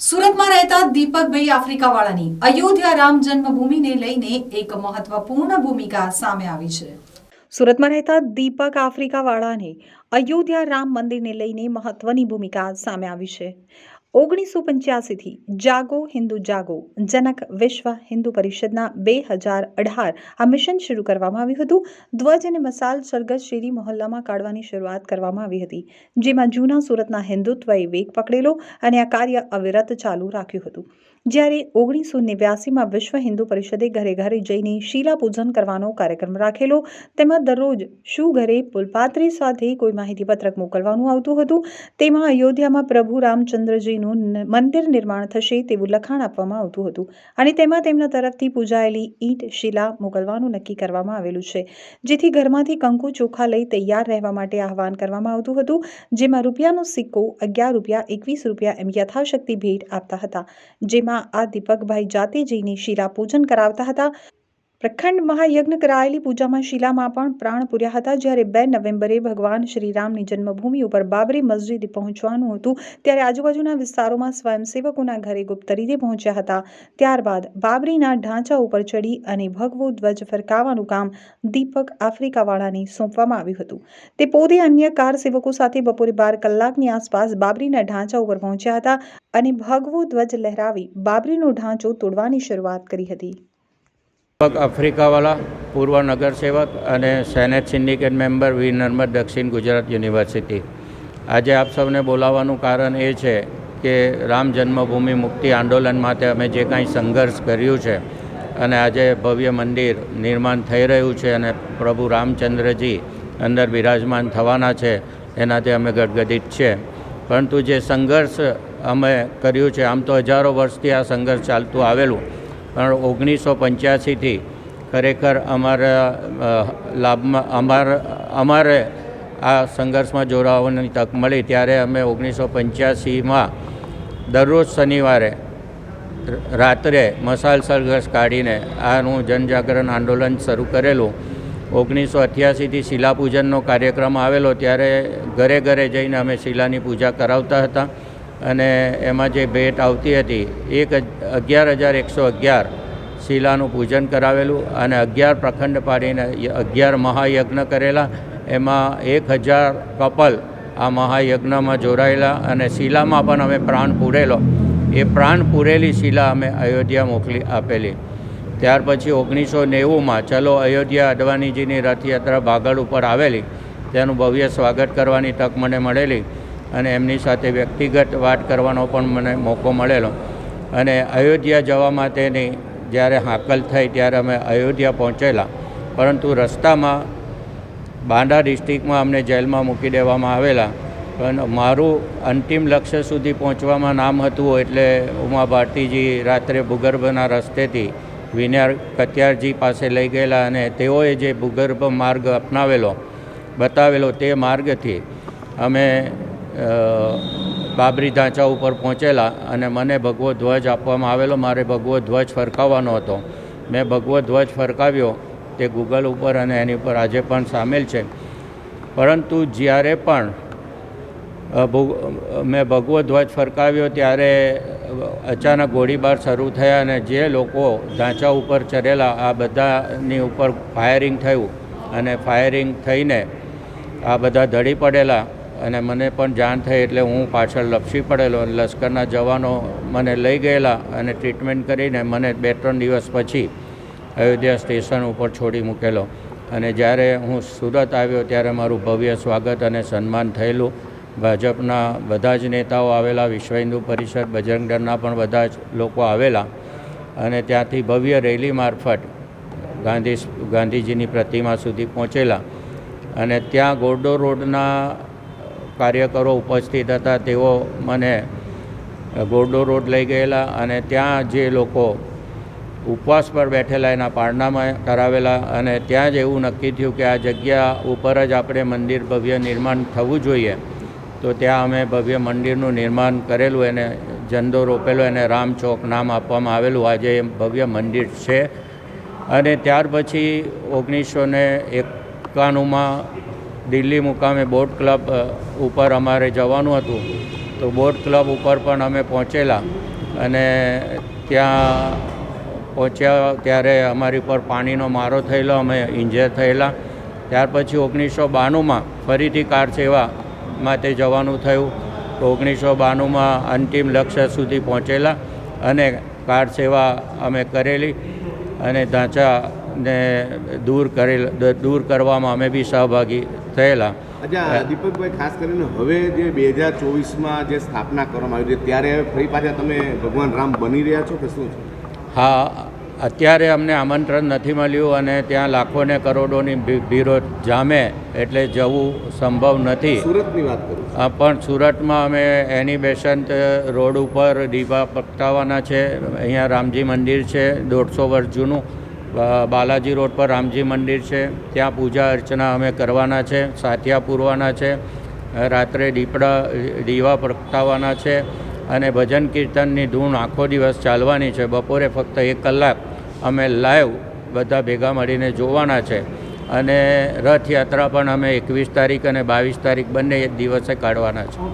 સુરતમાં રહેતા દીપકભાઈ આફ્રિકાવાળાની અયોધ્યા રામ જન્મભૂમિને લઈને એક મહત્વપૂર્ણ ભૂમિકા સામે આવી છે. સુરતમાં રહેતા દીપક આફ્રિકાવાળાને અયોધ્યા રામ મંદિરને લઈને મહત્વની ભૂમિકા સામે આવી છે. ઓગણીસો પંચ્યાસીથી જાગો હિન્દુ જાગો, જનક વિશ્વ હિન્દુ પરિષદના બે હજાર અઢાર આ મિશન શરૂ કરવામાં આવ્યું હતું. ધ્વજ અને મસાલ સરગસ શેરી મહોલ્લામાં કાઢવાની શરૂઆત કરવામાં આવી હતી, જેમાં જૂના સુરતના હિન્દુત્વએ વેગ પકડેલો અને આ કાર્ય અવિરત ચાલુ રાખ્યું હતું. જ્યારે ઓગણીસો નેવ્યાસીમાં વિશ્વ હિન્દુ પરિષદે ઘરે ઘરે જઈને શીલા પૂજન કરવાનો કાર્યક્રમ રાખેલો, તેમાં દરરોજ શું ઘરે પુલપાત્રી સાથે કોઈ માહિતી પત્રક મોકલવાનું આવતું હતું, તેમાં અયોધ્યામાં પ્રભુ રામચંદ્રજીનું ન- મંદિર નિર્માણ થશે તેવું લખાણ આપવામાં આવતું હતું. અને તેમાં તેમના તરફથી પૂજાયેલી ઈંટ, શિલા મોકલવાનું નક્કી કરવામાં આવેલું છે. જેથી ઘરમાંથી કંકુ ચોખા લઈ તૈયાર રહેવા માટે આહવાન કરવામાં આવતું હતું, જેમાં રૂપિયાનો સિક્કો અગિયાર રૂપિયા, એકવીસ રૂપિયા એમ યથાશક્તિ ભેટ આપતા હતા. જેમાં આ દીપકભાઈ જાતે જઈને શિલા પૂજન કરાવતા હતા. પ્રખંડ મહાયજ્ઞ કરાયેલી પૂજામાં શિલામાં પણ પ્રાણ પૂર્યા હતા. જ્યારે બે નવેમ્બરે ભગવાન શ્રીરામની જન્મભૂમિ ઉપર બાબરી મસ્જિદ પહોંચવાનું હતું, ત્યારે આજુબાજુના વિસ્તારોમાં સ્વયંસેવકોના ઘરે ગુપ્ત રીતે પહોંચ્યા હતા. ત્યારબાદ બાબરીના ઢાંચા ઉપર ચડી અને ભગવો ધ્વજ ફરકાવવાનું કામ દીપક આફ્રિકાવાળાને સોંપવામાં આવ્યું હતું. તે પોતે અન્ય કાર સેવકો સાથે બપોરે બાર કલાકની આસપાસ બાબરીના ઢાંચા ઉપર પહોંચ્યા હતા અને ભગવો ધ્વજ લહેરાવી બાબરીનો ઢાંચો તોડવાની શરૂઆત કરી હતી. આફ્રિકાવાલા પૂર્વ નગરસેવક અને senate syndicate member V. Narmad Dakshin Gujarat University. આજે આપ સૌને બોલાવવાનું કારણ એ છે કે રામ જન્મભૂમિ મુક્તિ આંદોલન માટે અમે જે કાંઈ સંઘર્ષ કર્યું છે અને આજે ભવ્ય મંદિર નિર્માણ થઈ રહ્યું છે અને પ્રભુ રામચંદ્રજી અંદર બિરાજમાન થવાના છે, એનાથી અમે ગદગદિત છે પરંતુ જે સંઘર્ષ અમે કર્યું છે, આમ તો હજારો વર્ષથી આ સંઘર્ષ ચાલતું આવેલું પણ ઓગણીસો પંચ્યાસીથી ખરેખર અમારા લાભમાં અમાર, અમારે આ સંઘર્ષમાં જોડાવાની તક મળી. ત્યારે અમે ઓગણીસો પંચ્યાસીમાં દરરોજ શનિવારે રાત્રે મસાલ સરઘસ કાઢીને આનું જનજાગરણ આંદોલન શરૂ કરેલું. ઓગણીસો અઠ્યાસીથી શિલાપૂજનનો કાર્યક્રમ આવેલો. ત્યારે ઘરે ઘરે જઈને અમે શિલાની પૂજા કરાવતા હતા. અને એમાં જે ભેટ આવતી હતી, એક અગિયાર હજાર એકસો અગિયાર શિલાનું પૂજન કરાવેલું અને અગિયાર પ્રખંડ પાડીને અગિયાર મહાયજ્ઞ કરેલા. એમાં એક હજાર કપલ આ મહાયજ્ઞમાં જોડાયેલા અને શિલામાં પણ અમે પ્રાણ પૂરેલો. એ પ્રાણ પૂરેલી શિલા અમે અયોધ્યા મોકલી આપેલી. ત્યાર પછી ઓગણીસો નેવુંમાં ચલો અયોધ્યા અડવાણીજીની રથયાત્રા બાગળ ઉપર આવેલી. તેનું ભવ્ય સ્વાગત કરવાની તક મને મળેલી. અને એમની સાથે વ્યક્તિગત વાત કરવાનો પણ મને મોકો મળેલો. અને અયોધ્યા જવા માટેની જ્યારે હાકલ થઈ ત્યારે અમે અયોધ્યા પહોંચેલા. પરંતુ રસ્તામાં બાંડા ડિસ્ટ્રિક્ટમાં અમને જેલમાં મૂકી દેવામાં આવેલા. પણ મારું અંતિમ લક્ષ્ય સુધી પહોંચવામાં નામ હતું એટલે ઉમા ભારતીજી રાત્રે ભૂગર્ભના રસ્તેથી વિનયાર કત્યારજી પાસે લઈ ગયેલા અને તેઓએ જે ભૂગર્ભ માર્ગ અપનાવેલો, બતાવેલો તે માર્ગથી અમે બાબરી ઢાંચા ઉપર પહોંચેલા અને મને ભગવો ધ્વજ આપવામાં આવેલો. મારે ભગવો ધ્વજ ફરકાવવાનો હતો. મેં ભગવો ધ્વજ ફરકાવ્યો. તે ગૂગલ ઉપર અને એની ઉપર આજે પણ સામેલ છે. પરંતુ જ્યારે પણ મેં ભગવો ધ્વજ ફરકાવ્યો ત્યારે અચાનક ગોળીબાર શરૂ થયા અને જે લોકો ઢાંચા ઉપર ચડેલા આ બધાની ઉપર ફાયરિંગ થયું અને ફાયરિંગ થઈને આ બધા ધડી પડેલા. અને મને પણ જાણ થઈ એટલે હું પાછળ લપસી પડેલો અને લશ્કરના જવાનો મને લઈ ગયેલા અને ટ્રીટમેન્ટ કરીને મને બે ત્રણ દિવસ પછી અયોધ્યા સ્ટેશન ઉપર છોડી મૂકેલો. અને જ્યારે હું સુરત આવ્યો ત્યારે મારું ભવ્ય સ્વાગત અને સન્માન થયેલું. ભાજપના બધા જ નેતાઓ આવેલા, વિશ્વ હિન્દુ પરિષદ, બજરંગ દળના પણ બધા જ લોકો આવેલા. અને ત્યાંથી ભવ્ય રેલી મારફત ગાંધી ગાંધીજીની પ્રતિમા સુધી પહોંચેલા. અને ત્યાં ગોરડો રોડના કાર્યકરો ઉપસ્થિત હતા. તેઓ મને ગોરડો રોડ લઈ ગયેલા અને ત્યાં જે લોકો ઉપવાસ પર બેઠેલા, એના પારણામાં કરાવેલા અને ત્યાં જ એવું નક્કી થયું કે આ જગ્યા ઉપર જ આપણે મંદિર ભવ્ય નિર્માણ થવું જોઈએ. તો ત્યાં અમે ભવ્ય મંદિરનું નિર્માણ કરેલું, એને ઝંડો રોપેલો, એને રામ ચોક નામ આપવામાં આવેલું. આજે એ ભવ્ય મંદિર છે. અને ત્યાર પછી ઓગણીસો ને એકાણુંમાં દિલ્હી મુકામે બોટ ક્લબ ઉપર અમારે જવાનું હતું. તો બોટ ક્લબ ઉપર પણ અમે પહોંચેલા અને ત્યાં પહોંચ્યા ત્યારે અમારી પર પાણીનો મારો થયેલો, અમે ઇન્જર થયેલા. ત્યાર પછી ઓગણીસો બાણુંમાં ફરીથી કાર સેવા માટે જવાનું થયું. તો ઓગણીસો બાણુંમાં અંતિમ લક્ષ્ય સુધી પહોંચેલા અને કાર સેવા અમે કરેલી અને ઢાંચાને દૂર કરેલ, દૂર કરવામાં અમે બી સહભાગી થયેલા. દીપકભાઈ ખાસ કરીને હવે જે બે હજાર ચોવીસમાં જે સ્થાપના કરવામાં આવી છે ત્યારે ફરી પાછા તમે ભગવાન રામ બની રહ્યા છો કે શું છે? હા અત્યારે અમને આમંત્રણ નથી મળ્યું અને ત્યાં લાખો ને કરોડોની ભીરો જામે એટલે જવું સંભવ નથી. સુરતની વાત કરું પણ સુરતમાં અમે એની બેસંત રોડ ઉપર દીવા પકતાવાના છે. અહીંયા રામજી મંદિર છે દોઢસો વર્ષ જૂનું. બાલાજી રોડ પર રામજી મંદિર છે. ત્યાં પૂજા અર્ચના અમે કરવાના છે સાથિયા પૂરવાના છે રાત્રે દીપડા, દીવા પ્રગટાવવાના છે અને ભજન કીર્તનની ધૂન આખો દિવસ ચાલવાની છે. બપોરે ફક્ત એક કલાક અમે લાઈવ બધા ભેગા મળીને જોવાના છે અને રથયાત્રા પણ અમે એકવીસ તારીખ અને બાવીસ તારીખ બંને દિવસે કાઢવાના છે.